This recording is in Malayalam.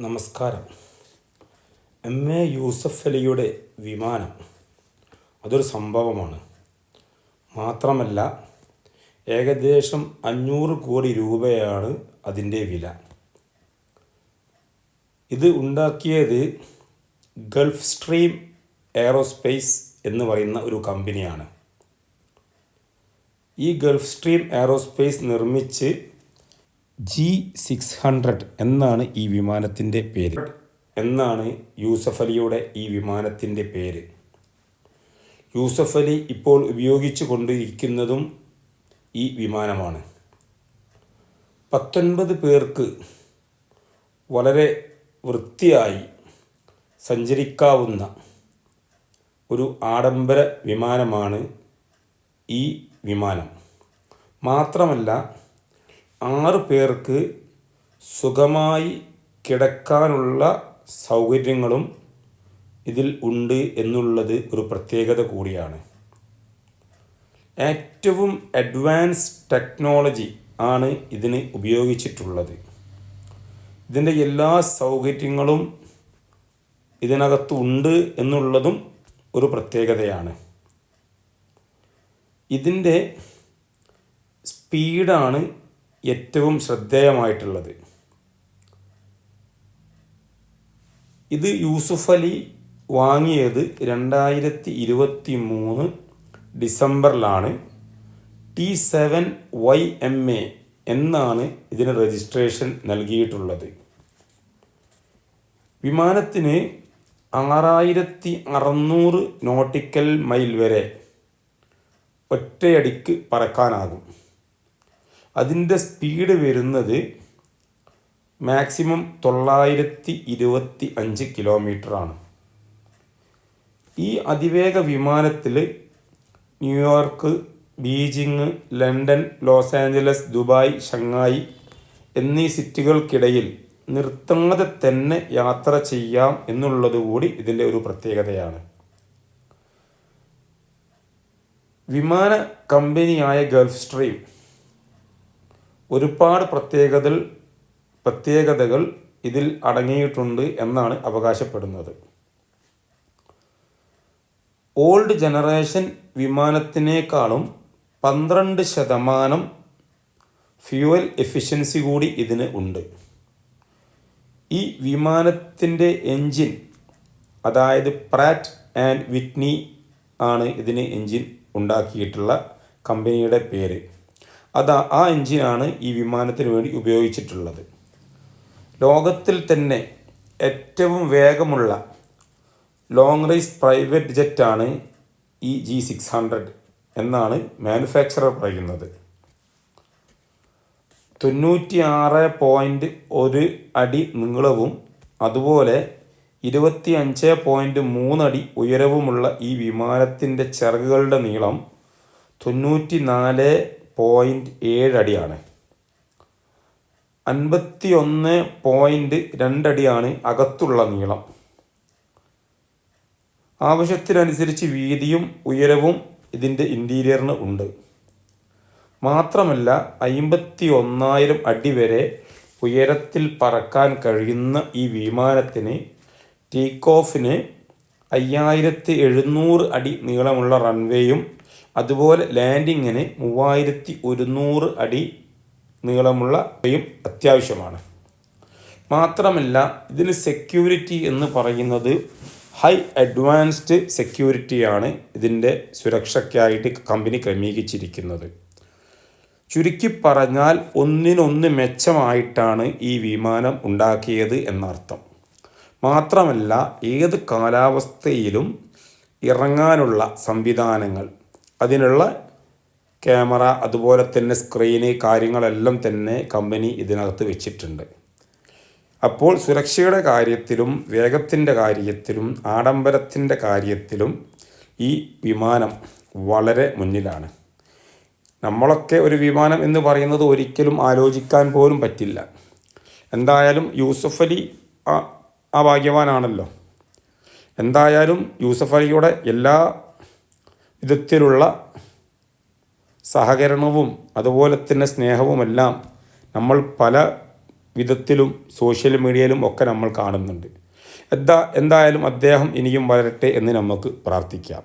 നമസ്കാരം. എം. എ. യൂസഫ് അലിയുടെ വിമാനം അതൊരു സംഭവമാണ്. മാത്രമല്ല ഏകദേശം അഞ്ഞൂറ് കോടി രൂപയാണ് അതിന്റെ വില. ഇത് ഉണ്ടാക്കിയത് ഗൾഫ് സ്ട്രീം എയറോസ്പേസ് എന്ന് പറയുന്ന ഒരു കമ്പനിയാണ്. ഈ ഗൾഫ് സ്ട്രീം എയറോസ്പേസ് നിർമ്മിച്ച് ജി സിക്സ് ഹൺഡ്രഡ് എന്നാണ് ഈ വിമാനത്തിന്റെ പേര്. എന്നാണ് യൂസഫ് അലിയുടെ ഈ വിമാനത്തിന്റെ പേര്. യൂസഫ് അലി ഇപ്പോൾ ഉപയോഗിച്ചു കൊണ്ടിരിക്കുന്നതും ഈ വിമാനമാണ്. പത്തൊൻപത് പേർക്ക് വളരെ വൃത്തിയായി സഞ്ചരിക്കാവുന്ന ഒരു ആഡംബര വിമാനമാണ് ഈ വിമാനം. മാത്രമല്ല ആറ് പേർക്ക് സുഖമായി കിടക്കാനുള്ള സൗകര്യങ്ങളും ഇതിൽ ഉണ്ട് എന്നുള്ളത് ഒരു പ്രത്യേകത കൂടിയാണ്. ഏറ്റവും അഡ്വാൻസ് ടെക്നോളജി ആണ് ഇതിന് ഉപയോഗിച്ചിട്ടുള്ളത്. ഇതിന്റെ എല്ലാ സൗകര്യങ്ങളും ഇതിനകത്ത് ഉണ്ട് എന്നുള്ളതും ഒരു പ്രത്യേകതയാണ്. ഇതിന്റെ സ്പീഡാണ് ഏറ്റവും ശ്രദ്ധേയമായിട്ടുള്ളത്. ഇത് യൂസുഫ് അലി വാങ്ങിയത് രണ്ടായിരത്തി ഇരുപത്തി മൂന്ന് ഡിസംബറിലാണ്. T seven Y M A എന്നാണ് ഇതിന് രജിസ്ട്രേഷൻ നൽകിയിട്ടുള്ളത്. വിമാനത്തിന് ആറായിരത്തി അറുന്നൂറ് നോട്ടിക്കൽ മൈൽ വരെ ഒറ്റയടിക്ക് പറക്കാനാകും. അതിന്റെ സ്പീഡ് വരുന്നത് മാക്സിമം തൊള്ളായിരത്തി ഇരുപത്തി അഞ്ച് കിലോമീറ്ററാണ് ഈ അതിവേഗ വിമാനത്തിൽ New York Beijing London Los Angeles Dubai Shanghai എന്നീ സിറ്റികൾക്കിടയിൽ നിർത്താതെ തന്നെ യാത്ര ചെയ്യാം എന്നുള്ളത് കൂടി ഇതിന്റെ ഒരു പ്രത്യേകതയാണ്. വിമാന കമ്പനിയായ ഗൾഫ് സ്ട്രീം ഒരുപാട് പ്രത്യേകതകൾ പ്രത്യേകതകൾ ഇതിൽ അടങ്ങിയിട്ടുണ്ട് എന്നാണ് അവകാശപ്പെടുന്നത്. ഓൾഡ് ജനറേഷൻ വിമാനത്തിനേക്കാളും പന്ത്രണ്ട് ശതമാനം ഫ്യൂവൽ എഫിഷ്യൻസി കൂടി ഇതിന് ഉണ്ട്. ഈ വിമാനത്തിന്റെ എൻജിൻ അതായത് പ്രാറ്റ് ആൻഡ് വിറ്റ്നി ആണ് ഇതിന് എൻജിൻ ഉണ്ടാക്കിയിട്ടുള്ള കമ്പനിയുടെ പേര്. അത് ആ എൻജിനാണ് ഈ വിമാനത്തിന് വേണ്ടി ഉപയോഗിച്ചിട്ടുള്ളത്. ലോകത്തിൽ തന്നെ ഏറ്റവും വേഗമുള്ള ലോങ് റേസ് പ്രൈവറ്റ് ജെറ്റാണ് ഈ ജി സിക്സ് ഹൺഡ്രഡ് എന്നാണ് മാനുഫാക്ചറർ പറയുന്നത്. തൊണ്ണൂറ്റി ആറ് പോയിന്റ് ഒരു അടി നീളവും അതുപോലെ ഇരുപത്തി അഞ്ച് പോയിന്റ് മൂന്നടി ഉയരവുമുള്ള ഈ വിമാനത്തിന്റെ ചിറകുകളുടെ നീളം തൊണ്ണൂറ്റി നാല് പോയിന്റ് ഏഴ് അടിയാണ്. അൻപത്തി ഒന്ന് പോയിന്റ് രണ്ടടിയാണ് അകത്തുള്ള നീളം. ആവശ്യത്തിനനുസരിച്ച് വീതിയും ഉയരവും ഇതിന്റെ ഇന്റീരിയറിന് ഉണ്ട്. മാത്രമല്ല അമ്പത്തി ഒന്നായിരം അടി വരെ ഉയരത്തിൽ പറക്കാൻ കഴിയുന്ന ഈ വിമാനത്തിന് ടേക്ക് ഓഫിന് അയ്യായിരത്തി എഴുന്നൂറ് അടി നീളമുള്ള റൺവേയും അതുപോലെ ലാൻഡിങ്ങിന് മൂവായിരത്തി ഒരുന്നൂറ് അടി നീളമുള്ള വേയും അത്യാവശ്യമാണ്. മാത്രമല്ല ഇതിന് സെക്യൂരിറ്റി എന്ന് പറയുന്നത് ഹൈ അഡ്വാൻസ്ഡ് സെക്യൂരിറ്റിയാണ് ഇതിന്റെ സുരക്ഷയ്ക്കായിട്ട് കമ്പനി ക്രമീകരിച്ചിരിക്കുന്നത്. ചുരുക്കി പറഞ്ഞാൽ ഒന്നിനൊന്ന് മെച്ചമായിട്ടാണ് ഈ വിമാനം ഉണ്ടാക്കിയത് എന്നർത്ഥം. മാത്രമല്ല ഏത് കാലാവസ്ഥയിലും ഇറങ്ങാനുള്ള സംവിധാനങ്ങൾ. അതിനുള്ള ക്യാമറ അതുപോലെ തന്നെ സ്ക്രീന് കാര്യങ്ങളെല്ലാം തന്നെ കമ്പനി ഇതിനകത്ത് വെച്ചിട്ടുണ്ട്. അപ്പോൾ സുരക്ഷയുടെ കാര്യത്തിലും വേഗത്തിന്റെ കാര്യത്തിലും ആഡംബരത്തിന്റെ കാര്യത്തിലും ഈ വിമാനം വളരെ മുന്നിലാണ്. നമ്മളൊക്കെ ഒരു വിമാനം എന്ന് പറയുന്നത് ഒരിക്കലും ആലോചിക്കാൻ പോലും പറ്റില്ല. എന്തായാലും യൂസഫ് അലി ആ ഭാഗ്യവാനാണല്ലോ. എന്തായാലും യൂസഫ് അലിയുടെ എല്ലാ വിധത്തിലുള്ള സഹകരണവും അതുപോലെ തന്നെ സ്നേഹവുമെല്ലാം നമ്മൾ പല വിധത്തിലും സോഷ്യൽ മീഡിയയിലും ഒക്കെ നമ്മൾ കാണുന്നുണ്ട്. എന്താ എന്തായാലും അദ്ദേഹം ഇനിയും വളരട്ടെ എന്ന് നമുക്ക് പ്രാർത്ഥിക്കാം.